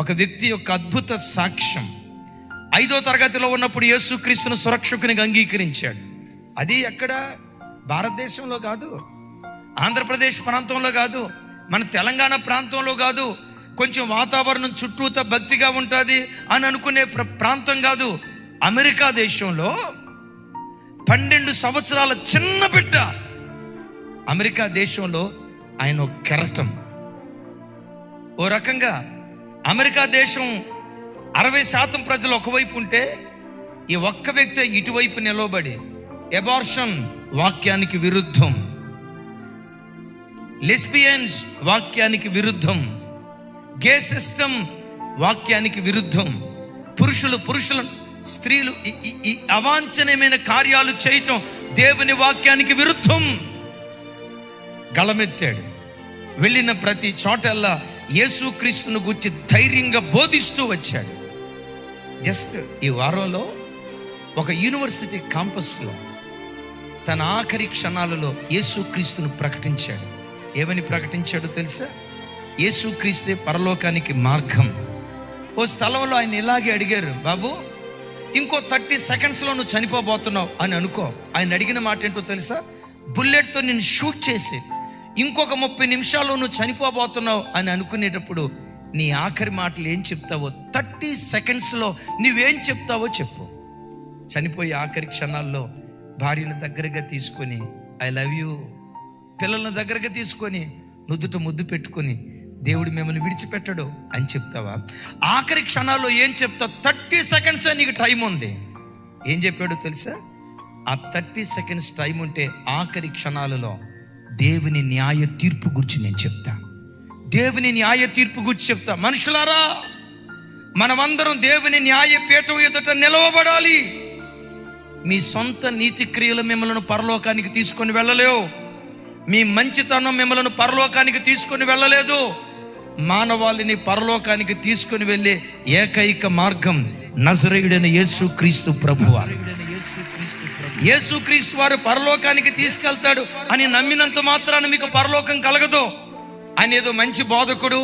ఒక వ్యక్తి యొక్క అద్భుత సాక్ష్యం. ఐదో తరగతిలో ఉన్నప్పుడు యేసుక్రీస్తును సురక్షకునిగా అంగీకరించాడు. అది ఎక్కడ? భారతదేశంలో కాదు. ఆంధ్రప్రదేశ్ ప్రాంతంలో కాదు. మన తెలంగాణ ప్రాంతంలో కాదు. కొంచెం వాతావరణం చుట్టూత భక్తిగా ఉంటుంది అని అనుకునే ప్ర- ప్రాంతం కాదు. అమెరికా దేశంలో పన్నెండు సంవత్సరాల చిన్న బిడ్డ అమెరికా దేశంలో ఆయన కెరటం. ఓ రకంగా అమెరికా దేశం అరవై శాతం ప్రజలు ఒకవైపు ఉంటే ఈ ఒక్క వ్యక్తి ఇటువైపు నిలవబడి ఎబార్షన్ వాక్యానికి విరుద్ధం. లెస్బియన్స్ వాక్యానికి విరుద్ధం. గే సిస్టమ్ వాక్యానికి విరుద్ధం. పురుషులు పురుషులు స్త్రీలు ఈ- అవాంఛనీయమైన కార్యాలు చేయటం దేవుని వాక్యానికి విరుద్ధం. గళమెత్తాడు. వెళ్ళిన ప్రతి చోటల్లా యేసుక్రీస్తును గురించి ధైర్యంగా బోధిస్తూ వచ్చాడు. జస్ట్ ఈ వారంలో ఒక యూనివర్సిటీ కాంపస్లో తన ఆఖరి క్షణాలలో యేసుక్రీస్తును ప్రకటించాడు. ఏమని ప్రకటించాడో తెలుసా? యేసుక్రీస్తే పరలోకానికి మార్గం. ఓ స్థలంలో ఆయన ఇలాగే అడిగారు బాబు ఇంకో థర్టీ సెకండ్స్లో నువ్వు చనిపోబోతున్నావు అని అనుకో. ఆయన అడిగిన మాట ఏంటో తెలుసా? బుల్లెట్తో నేను షూట్ చేసి ఇంకొక ముప్పై నిమిషాల్లో నువ్వు చనిపోబోతున్నావు అని అనుకునేటప్పుడు నీ ఆఖరి మాటలు ఏం చెప్తావో థర్టీ సెకండ్స్లో నువ్వేం చెప్తావో చెప్పు. చనిపోయే ఆఖరి క్షణాల్లో భార్యను దగ్గరగా తీసుకొని ఐ లవ్ యూ. పిల్లలను దగ్గరగా తీసుకొని నుదుట ముద్దు పెట్టుకొని దేవుడు మిమ్మల్ని విడిచిపెట్టడు అని చెప్తావా? ఆఖరి క్షణాల్లో ఏం చెప్తావు? థర్టీ సెకండ్స్ నీకు టైం ఉంది. ఏం చెప్పాడో తెలుసా? ఆ థర్టీ సెకండ్స్ టైం ఉంటే ఆఖరి క్షణాలలో దేవుని న్యాయ తీర్పు గురించి నేను చెప్తా. దేవుని న్యాయ తీర్పు గురించి చెప్తా. మనుషులారా మనమందరం దేవుని న్యాయ పీఠం ఎదుట నిలవబడాలి. మీ సొంత నీతి క్రియలు మిమ్మల్ని పరలోకానికి తీసుకొని వెళ్ళలేవు. మీ మంచితనం మిమ్మల్ని పరలోకానికి తీసుకొని వెళ్ళలేదు. మానవాళిని పరలోకానికి తీసుకొని వెళ్ళే ఏకైక మార్గం నజరేయుడైన యేసు క్రీస్తు ప్రభువారు. యేసుక్రీస్తు వారు పరలోకానికి తీసుకెళ్తాడు అని నమ్మినంత మాత్రాన మీకు పరలోకం కలగదు. ఆయన ఏదో మంచి బోధకుడు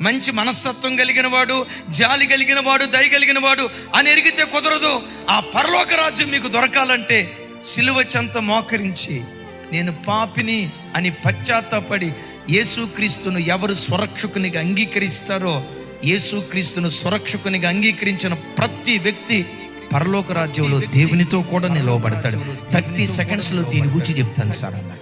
మంచి మనస్తత్వం కలిగిన వాడు జాలి కలిగిన వాడు దయ కలిగిన వాడు అని ఎరిగితే కుదరదు. ఆ పరలోక రాజ్యం మీకు దొరకాలంటే సిలువ చెంత మోకరించి నేను పాపిని అని పశ్చాత్తాపడి యేసుక్రీస్తును ఎవరు సురక్షకునిగా అంగీకరిస్తారో యేసుక్రీస్తును సురక్షకునిగా అంగీకరించిన ప్రతి వ్యక్తి పరలోక రాజ్యంలో దేవునితో కూడా నిలవబడతాడు. థర్టీ సెకండ్స్లో దీని గురించి చెప్తాను సార్. అన్న